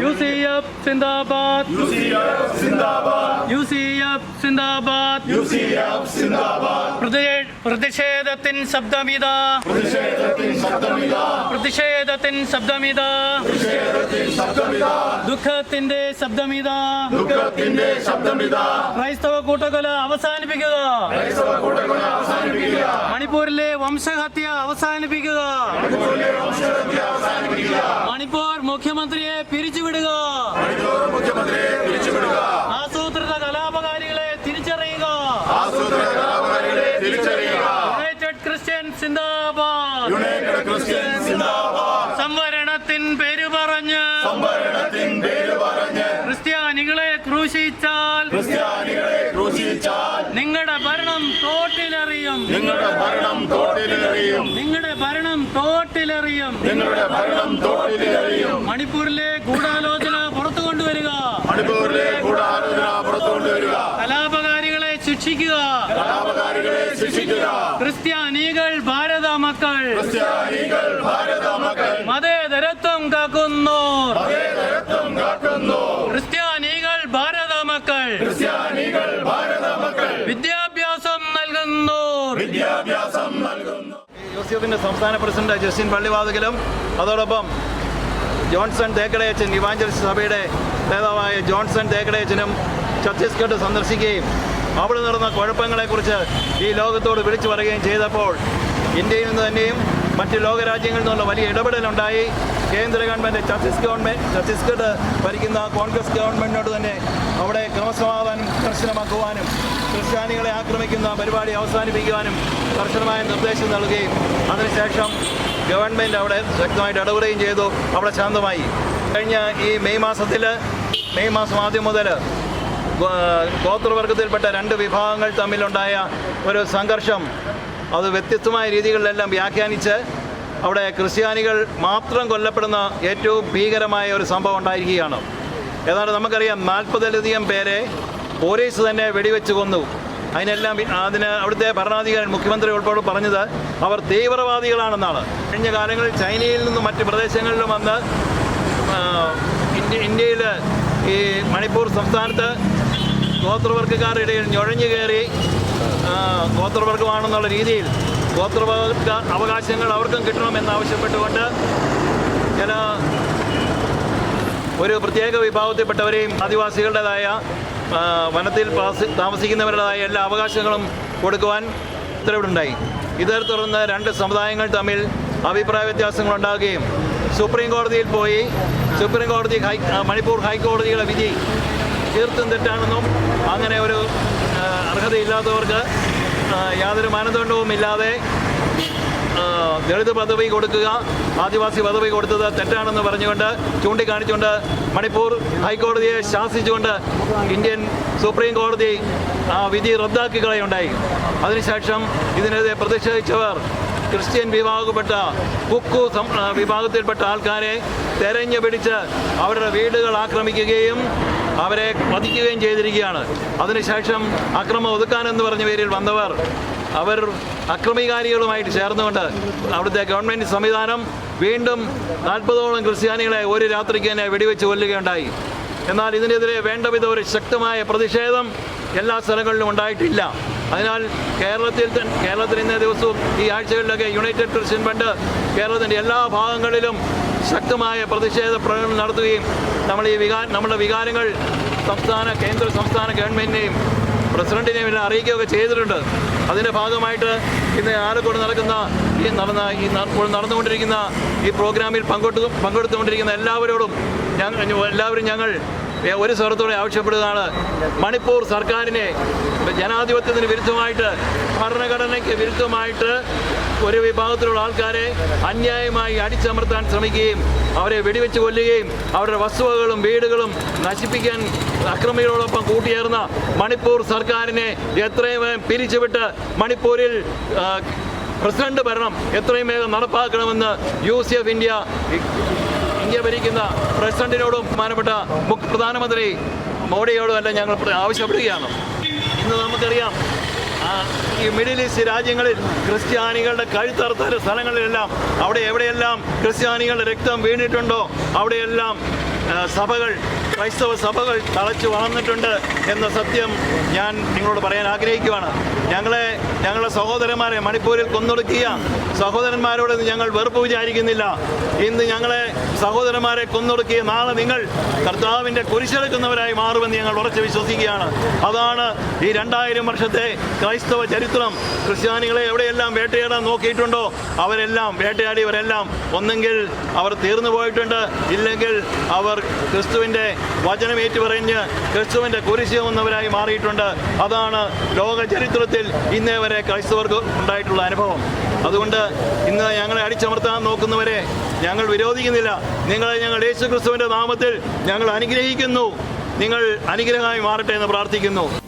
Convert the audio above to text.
യുസിഎഫ് Sindabad UCF Sindabad UCF Sindabad UCF Sindabad പ്രതിഷേ- പ്രതിഷേധത്തിൻ ശബ്ദമിത. പ്രതിഷേധത്തിൻ ശബ്ദമിത. പ്രതിഷേധത്തിൻ ശബ്ദമിത. പ്രതിഷേധത്തിൻ ശബ്ദമിത ദുഃഖത്തിന്റെ ശബ്ദമിത ദുഃഖത്തിന്റെ ശബ്ദമിത ക്രൈസ്തവ കൂട്ടക്കൊല അവസാനിപ്പിക്കുക. ക്രൈസ്തവ കൂട്ടക്കൊല അവസാനിപ്പിക്കുക. മണിപ്പൂരിലെ വംശഹത്യ അവസാനിപ്പിക്കുക. മണിപ്പൂരിലെ മുഖ്യമന്ത്രിയെ പിരിച്ചുവിടുക. ആസൂത്രിത കലാപകാരികളെ തിരിച്ചറിയുക. യുണൈറ്റഡ് ക്രിസ്ത്യൻ സിന്ദാബാദ് സംവരണത്തിൻ പേര് പറഞ്ഞ് ക്രിസ്ത്യാനികളെ ക്രൂശിച്ചാൽ നിങ്ങളുടെ ഭരണം തോട്ടിലെറിയും നിങ്ങളുടെ ഭരണം തോട്ടിലെറിയും. നിങ്ങളുടെ ഭരണം തോട്ടിലെറിയും. നിങ്ങളുടെ ഭരണം തോട്ടിലെറിയും. മണിപ്പൂരിലെ ഗൂഢാലോചന പുറത്തു കൊണ്ടുവരിക. മണിപ്പൂരിലെ ഗൂഢാലോചന പുറത്തു കൊണ്ടുവരിക. കലാപകാരികളെ ശിക്ഷിക്കുക. കലാപകാരികളെ ശിക്ഷിക്കുക. ക്രിസ്ത്യാനികൾ ഭാരത മക്കൾ. ക്രിസ്ത്യാനികൾ ഭാരത വിദ്യാഭ്യാസം നൽകുന്നു യൂസിയഫിന്റെ സംസ്ഥാന പ്രസിഡന്റ് ജസ്റ്റിൻ പള്ളിവാതുകലും അതോടൊപ്പം ജോൺസൺ തേക്കടയച്ചൻ ഇവാഞ്ചലിസ്റ്റ് സഭയുടെ നേതാവായ ജോൺസൺ തേക്കടയച്ചനും ഛത്തീസ്ഗഡ് സന്ദർശിക്കുകയും അവിടെ നടന്ന കുഴപ്പങ്ങളെക്കുറിച്ച് ഈ ലോകത്തോട് വിളിച്ചു പറയുകയും ചെയ്തപ്പോൾ ഇന്ത്യയിൽ നിന്ന് തന്നെയും മറ്റ് ലോകരാജ്യങ്ങളിൽ നിന്നുള്ള വലിയ ഇടപെടലുണ്ടായി. കേന്ദ്ര ഗവൺമെന്റ് ഛത്തീസ് ഗവൺമെന്റ് ഛത്തീസ്ഗഡ് ഭരിക്കുന്ന കോൺഗ്രസ് ഗവൺമെന്റിനോട് തന്നെ അവിടെ ക്രമസമാധാനം കർശനമാക്കുവാനും ക്രിസ്ത്യാനികളെ ആക്രമിക്കുന്ന പരിപാടി അവസാനിപ്പിക്കുവാനും കർശനമായ നിർദ്ദേശം നൽകുകയും അതിനുശേഷം ഗവൺമെന്റ് അവിടെ ശക്തമായിട്ട് ഇടപെടുകയും ചെയ്തു. അവിടെ ശാന്തമായി. കഴിഞ്ഞ ഈ മെയ് മാസത്തിൽ മെയ് മാസം ആദ്യം മുതൽ ഗോത്രവർഗത്തിൽപ്പെട്ട രണ്ട് വിഭാഗങ്ങൾ തമ്മിലുണ്ടായ ഒരു സംഘർഷം അത് വ്യത്യസ്തമായ രീതികളിലെല്ലാം വ്യാഖ്യാനിച്ച് അവിടെ ക്രിസ്ത്യാനികൾ മാത്രം കൊല്ലപ്പെടുന്ന ഏറ്റവും ഭീകരമായ ഒരു സംഭവം ഉണ്ടായിരിക്കുകയാണ്. ഏതാണ്ട് നമുക്കറിയാം നാൽപ്പതിലധികം പേരെ പോലീസ് തന്നെ വെടിവെച്ച് കൊന്നു. അതിനെല്ലാം അതിന് അവിടുത്തെ ഭരണാധികാരി മുഖ്യമന്ത്രി ഉൾപ്പെടെ പറഞ്ഞത് അവർ തീവ്രവാദികളാണെന്നാണ്. കഴിഞ്ഞ കാലങ്ങളിൽ ചൈനയിൽ നിന്നും മറ്റ് പ്രദേശങ്ങളിലും വന്ന് ഇന്ത്യ ഇന്ത്യയിൽ ഈ മണിപ്പൂർ സംസ്ഥാനത്ത് ഗോത്രവർഗക്കാരുടെ ഞൊഴഞ്ഞു കയറി ഗോത്രവർഗമാണെന്നുള്ള രീതിയിൽ ഗോത്രവർഗ അവകാശങ്ങൾ അവർക്കും കിട്ടണമെന്നാവശ്യപ്പെട്ടുകൊണ്ട് ചില ഒരു പ്രത്യേക വിഭാഗത്തിൽപ്പെട്ടവരെയും ആദിവാസികളുടേതായ വനത്തിൽ താമസിക്കുന്നവരുടേതായ എല്ലാ അവകാശങ്ങളും കൊടുക്കുവാൻ ഉത്തരവിടുണ്ടായി. ഇതേ തുടർന്ന് രണ്ട് സമുദായങ്ങൾ തമ്മിൽ അഭിപ്രായ വ്യത്യാസങ്ങൾ ഉണ്ടാകുകയും സുപ്രീം കോടതിയിൽ പോയി സുപ്രീം കോടതി ഹൈ മണിപ്പൂർ ഹൈക്കോടതിയുടെ വിധി തീർത്തും തെറ്റാണെന്നും അങ്ങനെ ഒരു അർഹതയില്ലാത്തവർക്ക് യാതൊരു മാനദണ്ഡവും ഇല്ലാതെ ആ, ദളിത് പദവി കൊടുക്കുക ആദിവാസി പദവി കൊടുത്തത് തെറ്റാണെന്ന് പറഞ്ഞുകൊണ്ട് ചൂണ്ടിക്കാണിച്ചുകൊണ്ട് മണിപ്പൂർ ഹൈക്കോടതിയെ ശാസിച്ചുകൊണ്ട് ഇന്ത്യൻ സുപ്രീം കോടതി ആ വിധി റദ്ദാക്കുകയുണ്ടായി അതിനുശേഷം ഇതിനെതിരെ പ്രതിഷേധിച്ചവർ ക്രിസ്ത്യൻ വിഭാഗപ്പെട്ട കുക്കു വിഭാഗത്തിൽപ്പെട്ട ആൾക്കാരെ തെരഞ്ഞു പിടിച്ച് അവരുടെ വീടുകൾ ആക്രമിക്കുകയും അവരെ വധിക്കുകയും ചെയ്തിരിക്കുകയാണ്. അതിനുശേഷം അക്രമം ഒതുക്കാനെന്ന് പറഞ്ഞ പേരിൽ വന്നവർ അവർ അക്രമികാരികളുമായിട്ട് ചേർന്നുകൊണ്ട് അവിടുത്തെ ഗവൺമെന്റ് സംവിധാനം വീണ്ടും നാൽപ്പതോളം ക്രിസ്ത്യാനികളെ ഒരു രാത്രിക്ക് തന്നെ വെടിവെച്ച് കൊല്ലുകയുണ്ടായി. എന്നാൽ ഇതിനെതിരെ വേണ്ട വിധ ഒരു ശക്തമായ പ്രതിഷേധം എല്ലാ സ്ഥലങ്ങളിലും ഉണ്ടായിട്ടില്ല. അതിനാൽ കേരളത്തിൽ കേരളത്തിൽ ഇന്നേ ദിവസവും ഈ ആഴ്ചകളിലൊക്കെ യുണൈറ്റഡ് ക്രിസ്ത്യൻ ഫണ്ട് കേരളത്തിന്റെ എല്ലാ ഭാഗങ്ങളിലും ശക്തമായ പ്രതിഷേധ പ്രകടനം നടത്തുകയും നമ്മൾ ഈ വികാ നമ്മുടെ വികാരങ്ങൾ സംസ്ഥാന കേന്ദ്ര സംസ്ഥാന ഗവൺമെന്റിനെയും പ്രസിഡന്റിനെയും എല്ലാം അറിയിക്കുകയൊക്കെ ചെയ്തിട്ടുണ്ട്. അതിന്റെ ഭാഗമായിട്ട് ഇന്ന് ആലക്കോട് നടക്കുന്ന ഈ നടന്ന ഈ നടന്നുകൊണ്ടിരിക്കുന്ന ഈ പ്രോഗ്രാമിൽ പങ്കെടുത്തു പങ്കെടുത്തുകൊണ്ടിരിക്കുന്ന എല്ലാവരോടും ഞങ്ങൾ എല്ലാവരും ഞങ്ങൾ ഒരു സ്വരത്തോടെ ആവശ്യപ്പെടുന്നതാണ് മണിപ്പൂർ സർക്കാരിനെ ജനാധിപത്യത്തിന് വിരുദ്ധമായിട്ട് ഭരണഘടനയ്ക്ക് വിരുദ്ധമായിട്ട് ഒരു വിഭാഗത്തിലുള്ള ആൾക്കാരെ അന്യായമായി അടിച്ചമർത്താൻ ശ്രമിക്കുകയും അവരെ വെടിവെച്ച് കൊല്ലുകയും അവരുടെ വസ്തുവകളും വീടുകളും നശിപ്പിക്കാൻ അക്രമികളോടൊപ്പം കൂട്ടിയേർന്ന മണിപ്പൂർ സർക്കാരിനെ എത്രയും പിരിച്ചുവിട്ട് മണിപ്പൂരിൽ പ്രസിഡന്റ് ഭരണം എത്രയും വേഗം നടപ്പാക്കണമെന്ന് യു ഇന്ത്യ ഇന്ത്യ ഭരിക്കുന്ന പ്രസിഡന്റിനോടും ബഹുമാനപ്പെട്ട പ്രധാനമന്ത്രി മോഡിയോടും എല്ലാം ഞങ്ങൾ ആവശ്യപ്പെടുകയാണ്. ഇന്ന് നമുക്കറിയാം ഈ മിഡിൽ ഈസ്റ്റ് രാജ്യങ്ങളിൽ ക്രിസ്ത്യാനികളുടെ കഴുത്തറുത്ത സ്ഥലങ്ങളിലെല്ലാം അവിടെ എവിടെയെല്ലാം ക്രിസ്ത്യാനികളുടെ രക്തം വീണിട്ടുണ്ടോ അവിടെയെല്ലാം സഭകൾ ക്രൈസ്തവ സഭകൾ തളച്ചു വളർന്നിട്ടുണ്ട് എന്ന സത്യം ഞാൻ നിങ്ങളോട് പറയാൻ ആഗ്രഹിക്കുവാണ്. ഞങ്ങളെ ഞങ്ങളുടെ സഹോദരന്മാരെ മണിപ്പൂരിൽ കൊന്നൊടുക്കിയ സഹോദരന്മാരോട് ഞങ്ങൾ വെറുപ്പ് വിചാരിക്കുന്നില്ല. ഇന്ന് ഞങ്ങളെ സഹോദരന്മാരെ കൊന്നൊടുക്കിയ നാളെ നിങ്ങൾ കർത്താവിന്റെ കുരിശെടുക്കുന്നവരായി മാറുമെന്ന് ഞങ്ങൾ ഉറച്ചു വിശ്വസിക്കുകയാണ്. അതാണ് ഈ രണ്ടായിരം വർഷത്തെ ക്രൈസ്തവ ചരിത്രം. ക്രിസ്ത്യാനികളെ എവിടെയെല്ലാം വേട്ടയാടാൻ നോക്കിയിട്ടുണ്ടോ അവരെല്ലാം വേട്ടയാടിയവരെല്ലാം ഒന്നെങ്കിൽ അവർ തീർന്നു പോയിട്ടുണ്ട്. ഇല്ലെങ്കിൽ അവർ ക്രിസ്തുവിന്റെ വചനം ഏറ്റുപറഞ്ഞ് ക്രിസ്തുവിന്റെ കുരിശ് വന്നവരായി മാറിയിട്ടുണ്ട്. അതാണ് ലോക ചരിത്രത്തിൽ ഇന്നേ വരെ ക്രൈസ്തവർക്ക് ഉണ്ടായിട്ടുള്ള അനുഭവം. അതുകൊണ്ട് ഇന്ന് ഞങ്ങളെ അടിച്ചമർത്താൻ നോക്കുന്നവരെ ഞങ്ങൾ വിരോധിക്കുന്നില്ല. നിങ്ങളെ ഞങ്ങൾ യേശു ക്രിസ്തുവിന്റെ നാമത്തിൽ ഞങ്ങൾ അനുഗ്രഹിക്കുന്നു. നിങ്ങൾ അനുഗ്രഹമായി മാറട്ടെ എന്ന് പ്രാർത്ഥിക്കുന്നു.